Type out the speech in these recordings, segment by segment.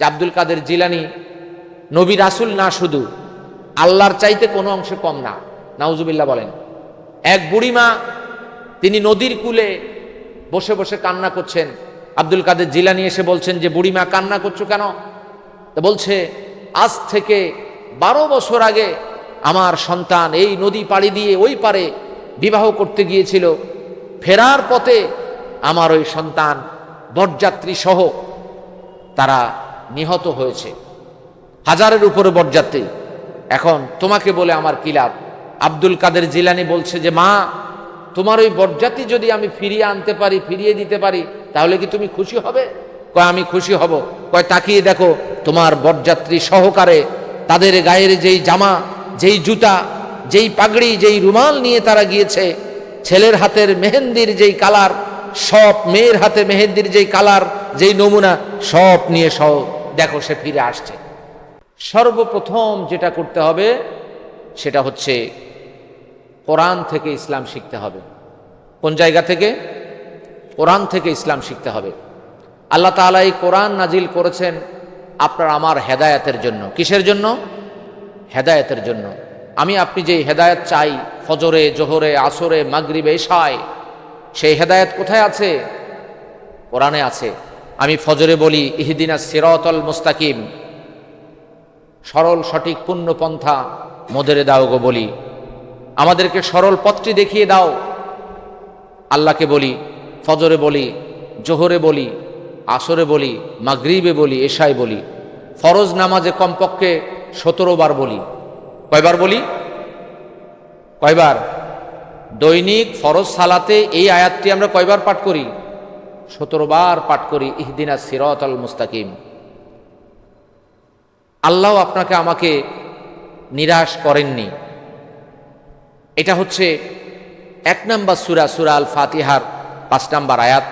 যে আব্দুল কাদের জিলানি, নবী রাসুল না শুধু, আল্লাহর চাইতে কোনো অংশে কম না, নাউজুবিল্লাহ বলেন। এক বুড়িমা, তিনি নদীর কূলে বসে বসে কান্না করছেন। আব্দুল কাদের জিলানি এসে বলছেন যে, বুড়িমা, কান্না করছ কেন? তো বলছে, আজ থেকে বারো বছর আগে আমার সন্তান এই নদী পাড়ি দিয়ে ওই পারে বিবাহ করতে গিয়েছিল। ফেরার পথে আমার ওই সন্তান বরযাত্রী সহ তারা নিহত হয়েছে। হাজারের উপরে বরযাত্রী। এখন তোমাকে বলে আমার কি লাভ? আব্দুল কাদের জিলানি বলছে যে, মা, তোমার ওই বরযাত্রী যদি আমি ফিরিয়ে আনতে পারি, ফিরিয়ে দিতে পারি, তাহলে কি তুমি খুশি হবে? কয়, আমি খুশি হব। কয়, তাকিয়ে দেখো, তোমার বরযাত্রী সহকারে তাদের গায়ের যেই জামা, যেই জুতা, যেই পাগড়ি, যেই রুমাল নিয়ে তারা গিয়েছে, ছেলের হাতের মেহেন্দির যেই কালার, সব মেয়ের হাতে মেহেন্দির যেই কালার, যেই নমুনা, সব নিয়ে সহ দেখো সে ফিরে আসছে। সর্বপ্রথম যেটা করতে হবে, সেটা হচ্ছে কোরআন থেকে ইসলাম শিখতে হবে। কোন জায়গা থেকে? কোরআন থেকে ইসলাম শিখতে হবে। আল্লাহ তাআলা এই কোরআন নাজিল করেছেন আপনার আমার হেদায়াতের জন্য। কিসের জন্য? হেদায়েতের জন্য। আমি, আপনি যে হেদায়েত চাই, ফজরে, জোহরে, আসরে, মাগরিবে, এশায়, সেই হেদায়েত কোথায় আছে? কোরআনে আছে। আমি ফজরে বলি, ইহদিনা সিরতল মুস্তাকিম। সরল, সঠিক, পূর্ণ পন্থা মোদেরে দাও গো বলি। আমাদেরকে সরল পথটি দেখিয়ে দাও। আল্লাহকে বলি, ফজরে বলি, জোহরে বলি, আসরে বলি, মাগরিবে বলি, এশায় বলি। ফরজ নামাজে কমপক্ষে সতেরো বার বলি। কয়বার বলি? কয়বার? দৈনিক ফরজ সালাতে এই আয়াতটি আমরা কয়বার পাঠ করি? সতেরো বার পাঠ করি, ইহদিনা সিরত আল মুস্তাকিম। আল্লাহ আপনাকে আমাকে নিরাশ করেননি। এটা হচ্ছে এক নাম্বার সুরা সুরা আল ফাতিহার পাঁচ নাম্বার আয়াত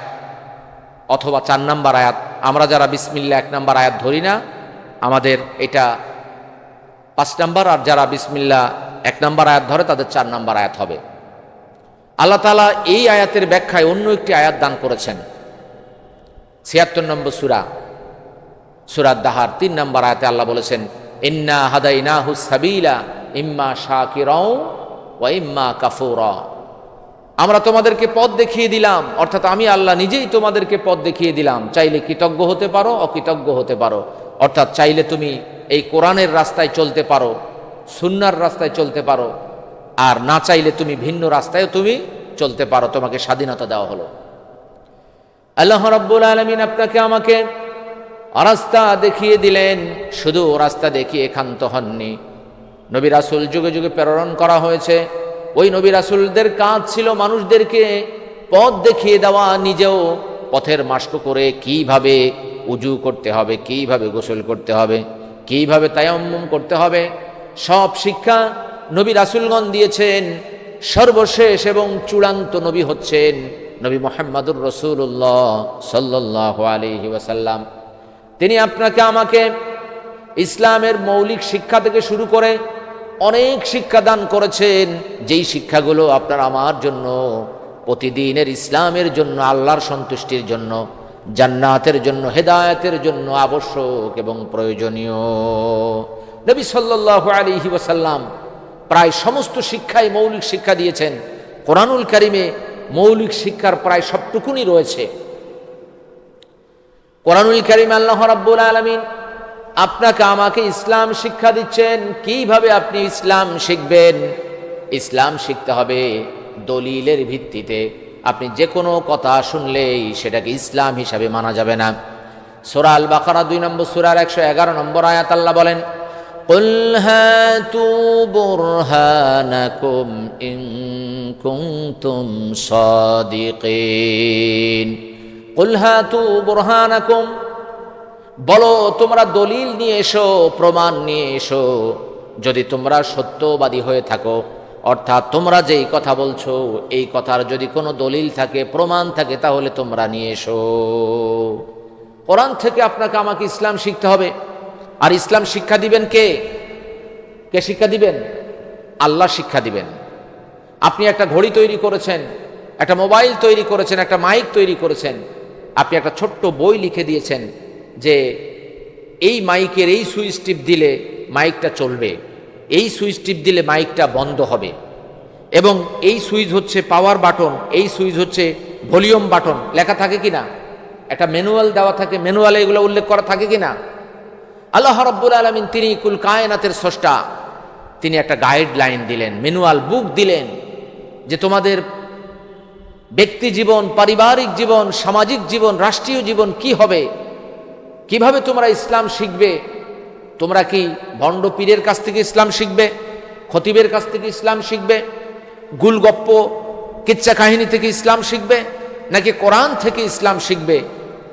অথবা চার নাম্বার আয়াত। আমরা যারা বিসমিল্লা এক নাম্বার আয়াত ধরি না, আমাদের এটা পাঁচ নাম্বার আর যারা বিসমিল্লা এক নাম্বার আয়াত ধরে, তাদের চার নাম্বার আয়াত হবে। আল্লাহ তালা এই আয়াতের ব্যাখ্যায় অন্য একটি আয়াত দান করেছেন। ছিয়াত্তর নম্বর সুরা সুরাত দাহার, তিন নম্বর আয়াতে আল্লাহ বলেছেন, ইন্না হাদাইনা হুসাবিলা ইম্মা শাকিরাও ওয়া ইম্মা কাফুরা। আমরা তোমাদেরকে পথ দেখিয়ে দিলাম, অর্থাৎ আমি আল্লাহ নিজেই তোমাদেরকে পথ দেখিয়ে দিলাম, চাইলে কৃতজ্ঞ হতে পারো, অকৃতজ্ঞ হতে পারো। অর্থাৎ চাইলে তুমি এই কোরআনের রাস্তায় চলতে পারো, সুন্নার রাস্তায় চলতে পারো, আর না চাইলে তুমি ভিন্ন রাস্তায় তুমি চলতে পারো, তোমাকে স্বাধীনতা দেওয়া হলো। আল্লাহ রাব্বুল আলমিন আপনাকে আমাকে রাস্তা দেখিয়ে দিলেন, শুধু রাস্তা দেখিয়ে ক্ষান্ত হননি। নবী রাসুল যুগে যুগে প্রেরণ করা হয়েছে। ওই নবী রাসুলদের কাজ ছিল মানুষদেরকে পথ দেখিয়ে দেওয়া, নিজেও পথের মাস্ক করে কীভাবে উজু করতে হবে, কীভাবে গোসল করতে হবে, কীভাবে তায়াম্মুম করতে হবে। সব শিক্ষা নবী রাসুলগণ দিয়েছেন। সর্বশেষ এবং চূড়ান্ত নবী হচ্ছেন নবী মোহাম্মদুর রসুল্লাহ সাল্লাহ আলহি ওয়াসাল্লাম। তিনি আপনাকে আমাকে ইসলামের মৌলিক শিক্ষা থেকে শুরু করে অনেক শিক্ষা দান করেছেন। যেই শিক্ষাগুলো আপনার আমার জন্য, প্রতিদিনের ইসলামের জন্য, আল্লাহর সন্তুষ্টির জন্য, জান্নাতের জন্য, হেদায়তের জন্য আবশ্যক এবং প্রয়োজনীয়। নবী সাল্লাহ আলিহি ওয়াসাল্লাম প্রায় সমস্ত শিক্ষায় মৌলিক শিক্ষা দিয়েছেন। কোরআনুল কারিমে মৌলিক শিক্ষার প্রায় সবটুকুনি রয়েছে। কোরআনুল কারিম আল্লাহ রাব্বুল আলমিন আপনাকে আমাকে ইসলাম শিক্ষা দিচ্ছেন। কীভাবে আপনি ইসলাম শিখবেন? ইসলাম শিখতে হবে দলিলের ভিত্তিতে। আপনি যে কোনো কথা শুনলেই সেটাকে ইসলাম হিসাবে মানা যাবে না। সোরাল বাকারা দুই নম্বর সুরার একশো এগারো নম্বর আয়াত আল্লাহ বলেন قل هاتوا برهانكم إن كنتم صادقين قل هاتوا برهانكم বলো তোমরা দলিল নিয়ে এসো প্রমাণ নিয়ে এসো যদি তোমরা সত্যবাদী হয়ে থাকো অর্থাৎ তোমরা যেই কথা বলছো এই কথার যদি কোনো দলিল থাকে প্রমাণ থাকে তাহলে তোমরা নিয়ে এসো কোরআন থেকে আপনাকে আমাকে ইসলাম শিখতে হবে আর ইসলাম শিক্ষা দিবেন কে? কে শিক্ষা দিবেন? আল্লাহ শিক্ষা দিবেন। আপনি একটা ঘড়ি তৈরি করেছেন, একটা মোবাইল তৈরি করেছেন, একটা মাইক তৈরি করেছেন, আপনি একটা ছোট্ট বই লিখে দিয়েছেন যে এই মাইকের এই সুইচ টিপ দিলে মাইকটা চলবে, এই সুইচ টিপ দিলে মাইকটা বন্ধ হবে এবং এই সুইচ হচ্ছে পাওয়ার বাটন, এই সুইচ হচ্ছে ভলিউম বাটন। লেখা থাকে কি না একটা ম্যানুয়াল দেওয়া থাকে, ম্যানুয়ালে এগুলো উল্লেখ করা থাকে কি না আল্লাহ রব্বুল আলমিন তিনি কুল কায়নাতের স্রষ্টা। তিনি একটা গাইডলাইন দিলেন, ম্যানুয়াল বুক দিলেন যে তোমাদের ব্যক্তি জীবন, পারিবারিক জীবন, সামাজিক জীবন, রাষ্ট্রীয় জীবন কি হবে? কীভাবে তোমরা ইসলাম শিখবে? তোমরা কি ভণ্ড পীরের কাছ থেকে ইসলাম শিখবে? খতিবের কাছ থেকে ইসলাম শিখবে? গুলগপ্প কিচ্ছা কাহিনী থেকে ইসলাম শিখবে? নাকি কোরআন থেকে ইসলাম শিখবে?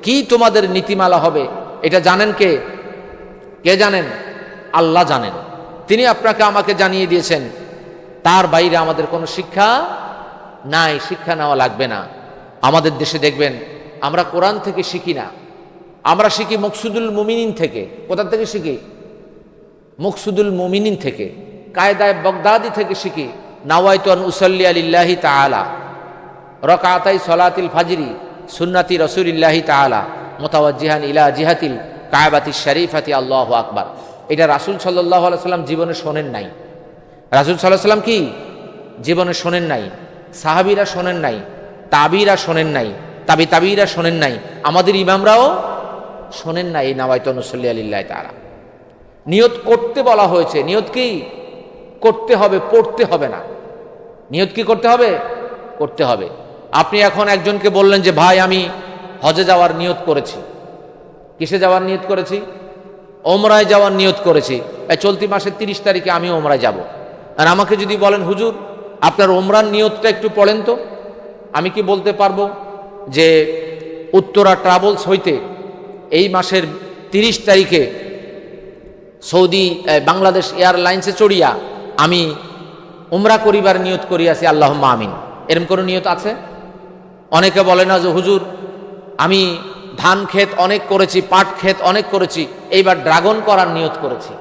কি তোমাদের নীতিমালা হবে? এটা জানেন কে? কে জানেন? আল্লাহ জানেন। তিনি আপনাকে আমাকে জানিয়ে দিয়েছেন। তার বাইরে আমাদের কোনো শিক্ষা নাই, শিক্ষা নেওয়া লাগবে না। আমাদের দেশে দেখবেন, আমরা কোরআন থেকে শিখি না। আমরা শিখি মকসুদুল মুমিনিন থেকে। কোথা থেকে শিখি? মকসুদুল মুমিনিন থেকে। কায়দায় বগদাদি থেকে শিখি। নাওয়াইতন উসল্লি আলিল্লাহি তালা রকাতাই সলাতিল ফাজরি, সুন্নাতি রসুলিল্লাহি তালা মোতাওয়াজিহান ইলা জিহাতিল কায়বাতি শরীফাতি আল্লাহ আকবার। এটা রাসুল সাল্লাহ সাল্লাম জীবনে শোনেন নাই। রাসুল সাল্লাহ সাল্লাম কি? জীবনে শোনেন নাই। সাহাবিরা শোনেন নাই। তাবিরা শোনেন নাই। তাবি তাবিরা শোনেন নাই। আমাদের ইমামরাও শোনেন নাই এই নাওয়াইতন উসল্লি আলিল্লাহ তারা নিয়ত করতে বলা হয়েছে। নিয়ত কি? করতে হবে, পড়তে হবে না। নিয়ত কি করতে হবে? করতে হবে। আপনি এখন একজনকে বললেন যে, ভাই, আমি হজে যাওয়ার নিয়ত করেছি। কিসে যাওয়ার নিয়ত করেছি? ওমরায় যাওয়ার নিয়ত করেছি। এই চলতি মাসের তিরিশ তারিখে আমি ওমরায় যাব। আর আমাকে যদি বলেন, হুজুর, আপনার ওমরার নিয়তটা একটু পড়েন তো। আমি কি বলতে পারব যে, উত্তরা ট্রাভেলস হইতে এই মাসের তিরিশ তারিখে সৌদি বাংলাদেশ এয়ারলাইন্সে চড়িয়া আমি উমরা করিবার নিয়ত করিয়াছি আল্লাহ আমিন। এরম কোনো নিয়ত আছে? অনেকে বলে না যে, হুজুর, আমি ধান ক্ষেত অনেক করেছি, পাট ক্ষেত অনেক করেছি, এইবার ড্রাগন করার নিয়ত করেছি।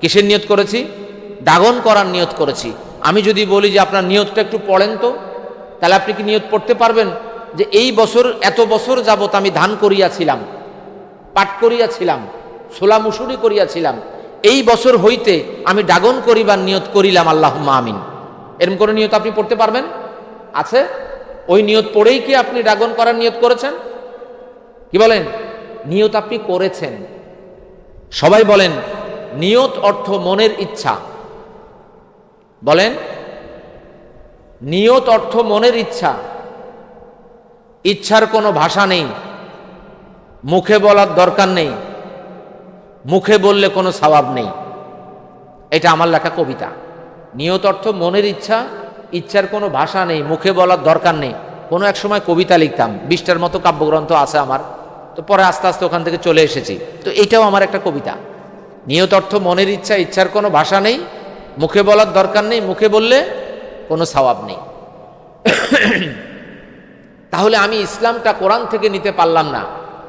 কিসের নিয়ত করেছি? ড্রাগন করার নিয়ত করেছি। আমি যদি বলি যে আপনার নিয়তটা একটু পড়েন তো, তাহলে আপনি কি নিয়ত পড়তে পারবেন? যে এই বছর, এত বছর যাবত আমি ধান করিয়াছিলাম, পাট করিয়াছিলাম সোলা মুসুরি করিয়াছিলাম, এই বছর হইতে আমি ডাগন করিবার নিয়ত করিলাম আল্লাহ আমিন। এরম করে নিয়ত আপনি পড়তে পারবেন? আছে? ওই নিয়ত পড়েই কি আপনি ডাগন করার নিয়ত করেছেন? কি বলেন? নিয়ত আপনি করেছেন। সবাই বলেন, নিয়ত অর্থ মনের ইচ্ছা। বলেন, নিয়ত অর্থ মনের ইচ্ছা। ইচ্ছার কোনো ভাষা নেই। মুখে বলার দরকার নেই। মুখে বললে কোনো স্বভাব নেই। এটা আমার লেখা কবিতা। নিয়ত অর্থ মনের ইচ্ছা, ইচ্ছার কোনো ভাষা নেই, মুখে বলার দরকার নেই। কোনো এক সময় কবিতা লিখতাম, বিশটার মতো কাব্যগ্রন্থ আছে আমার, তো পরে আস্তে আস্তে ওখান থেকে চলে এসেছি। তো এটাও আমার একটা কবিতা। নিয়ত অর্থ, মনের ইচ্ছা, ইচ্ছার কোনো ভাষা নেই, মুখে বলার দরকার নেই, মুখে বললে কোনো সওয়াব নেই। তাহলে আমি ইসলামটা কোরআন থেকে নিতে পারলাম না।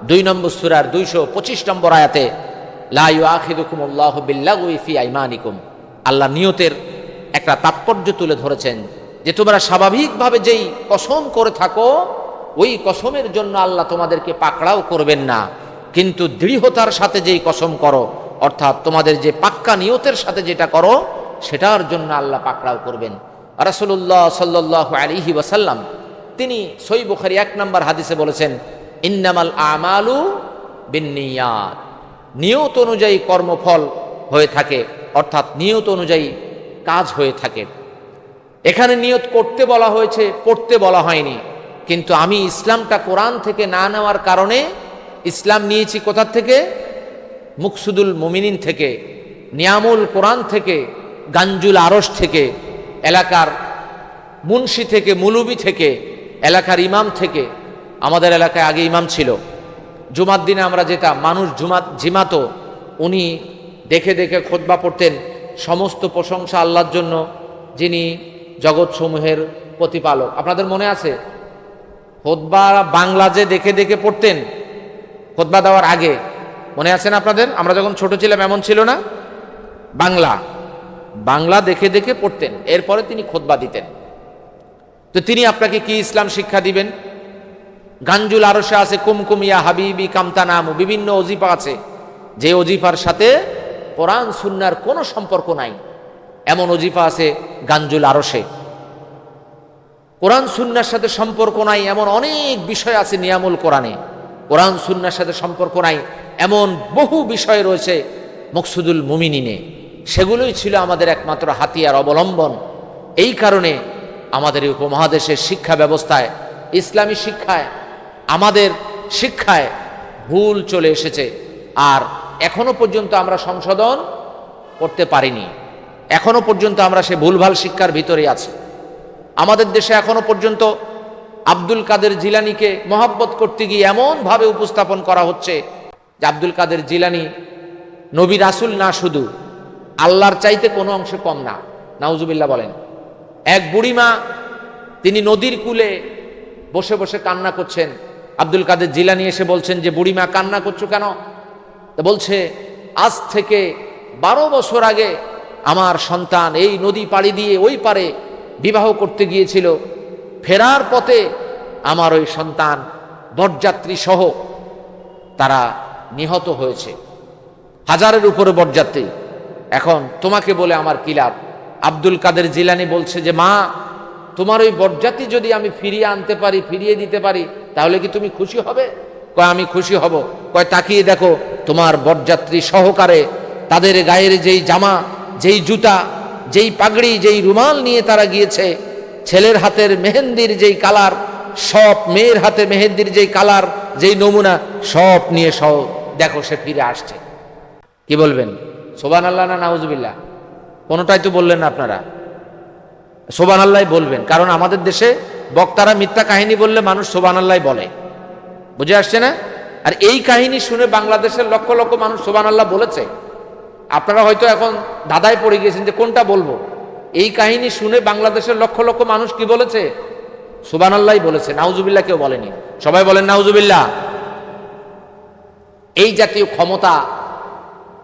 দুই নম্বর সুরার দুইশো পঁচিশ নম্বর আয়াতে আইমানিকুম। আল্লাহ নিয়তের একটা তাৎপর্য তুলে ধরেছেন যে তোমরা স্বাভাবিকভাবে যেই কসম করে থাকো, ওই কসমের জন্য আল্লাহ তোমাদেরকে পাকড়াও করবেন না। কিন্তু দৃঢ়তার সাথে যেই কসম করো, অর্থাৎ তোমাদের যে পাক্কা নিয়তের সাথে যেটা করো, সেটার জন্য আল্লাহ পাকড়াও করবেন। রাসুল্লাহ সাল্লাহ আলিহি ওয়াসাল্লাম, তিনি সই বুখারি এক নম্বর হাদিসে বলেছেন, ইন্নামাল আমালু বিনিয়াত নিয়ত অনুযায়ী কর্মফল হয়ে থাকে, অর্থাৎ নিয়ত অনুযায়ী কাজ হয়ে থাকে। এখানে নিয়ত করতে বলা হয়েছে, পড়তে বলা হয়নি। কিন্তু আমি ইসলামটা কোরআন থেকে না নেওয়ার কারণে ইসলাম নিয়েছি কোথার থেকে? মুকসুদুল মুমিনিন থেকে, নিয়ামুল কোরআন থেকে, গাঞ্জুল আরস থেকে, এলাকার মুন্সি থেকে, মুলুবি থেকে, এলাকার ইমাম থেকে। আমাদের এলাকায় আগে ইমাম ছিল। জুমার দিনে আমরা যেটা, মানুষ জুমাত, জিমাতো, উনি দেখে দেখে খোদবা পড়তেন। সমস্ত প্রশংসা আল্লাহর জন্য, যিনি জগৎসমূহের প্রতিপালক। আপনাদের মনে আছে? খোদবা বাংলা যে দেখে দেখে পড়তেন, খোদবা দেওয়ার আগে। মনে আছে না আপনাদের? আমরা যখন ছোট ছিলাম এমন ছিল না? বাংলা। বাংলা দেখে দেখে পড়তেন, এরপরে তিনি খোদবা দিতেন। তো তিনি আপনাকে কি ইসলাম শিক্ষা দিবেন? গাঞ্জুল আরসে আছে, কুমকুমিয়া হাবিবি কামতা নামু, বিভিন্ন অজিফা আছে। যে অজিফার সাথে কোরআন, সুন্নার কোনো সম্পর্ক নাই। এমন অজিফা আছে, গাঞ্জুল আরসে কোরআন সুন্নার সাথে সম্পর্ক নাই, এমন অনেক বিষয় আছে নিয়ামুল কোরআনে। কোরআন সুন্নার সাথে সম্পর্ক নাই, এমন বহু বিষয় রয়েছে মকসুদুল মুমিনিনে। সেগুলোই ছিল আমাদের একমাত্র হাতিয়ার অবলম্বন। এই কারণে আমাদের এই উপমহাদেশের শিক্ষা ব্যবস্থায়, ইসলামী শিক্ষায়, আমাদের শিক্ষায় ভুল চলে এসেছে। আর এখনও পর্যন্ত আমরা সংশোধন করতে পারিনি। এখনও পর্যন্ত আমরা সে ভুলভাল শিক্ষার ভিতরে আছি। আমাদের দেশে এখনও পর্যন্ত আব্দুল কাদের জিলানিকে মহাব্বত করতে গিয়ে এমনভাবে উপস্থাপন করা হচ্ছে যে আব্দুল কাদের জিলানি নবী রাসুল না শুধু, আল্লাহর চাইতে কোনো অংশে কম না। নাউজুবিল্লাহ বলেন, এক বুড়িমা তিনি নদীর কূলে বসে বসে কান্না করছেন। আব্দুল কাদের জিলানি এসে বলছেন যে, বুড়িমা, কান্না করছ কেন? তা বলছে, আজ থেকে বারো বছর আগে আমার সন্তান এই নদী পাড়ি দিয়ে ওই পারে বিবাহ করতে গিয়েছিল। ফেরার পথে আমার ওই সন্তান বরযাত্রী সহ তারা নিহত হয়েছে। হাজারের উপরে বরযাত্রী। এখন তোমাকে বলে আমার কি লাভ? আব্দুল কাদের জিলানি বলছে যে, মা, তোমার ওই বরযাত্রী যদি আমি ফিরিয়ে আনতে পারি, ফিরিয়ে দিতে পারি, তাহলে কি তুমি খুশি হবে? কয়, আমি খুশি হব। কয়, তাকিয়ে দেখো, তোমার বরযাত্রী সহকারে তাদের গায়ের যেই জামা যেই জুতা, যেই পাগড়ি, যেই রুমাল নিয়ে তারা গিয়েছে, ছেলের হাতের মেহেন্দির যেই কালার, সব মেয়ের হাতে মেহেন্দির যেই কালার, যেই নমুনা, সব নিয়ে সহ দেখো সে ফিরে আসছে। কি বলবেন? সোবান আল্লাহ না নাউজুবিল্লাহ? কোনোটাই তো বললেন না আপনারা। সোবান আল্লাহ বলবেন, কারণ আমাদের দেশে বক্তারা মিথ্যা কাহিনী বললে মানুষ সোবান আল্লাহ বলে। বুঝে আসছে না? আর এই কাহিনী শুনে বাংলাদেশের লক্ষ লক্ষ মানুষ সোবান আল্লাহ বলেছে। আপনারা হয়তো এখন দাদায় পড়ে গিয়েছেন যে কোনটা বলব? এই কাহিনী শুনে বাংলাদেশের লক্ষ লক্ষ মানুষ কি বলেছে? সুবান আল্লাহ বলেছে, নাউজুবিল্লাহ কেউ বলেনি। সবাই বলেন, নাউজুবিল্লাহ। এই জাতীয় ক্ষমতা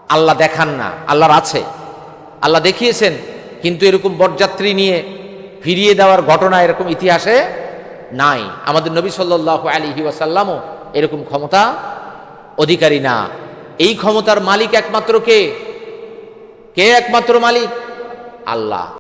আল্লাহ দেখান না, আল্লাহর আছে। আল্লাহ দেখিয়েছেন, কিন্তু এরকম বরযাত্রী নিয়ে ফিরিয়ে দেওয়ার ঘটনা এরকম ইতিহাসে নাই। আমাদের নবী সাল্লাহ আলী ওয়াসাল্লামও এরকম ক্ষমতা অধিকারী না। এই ক্ষমতার মালিক একমাত্র কে? কে একমাত্র মালিক? আল্লাহ।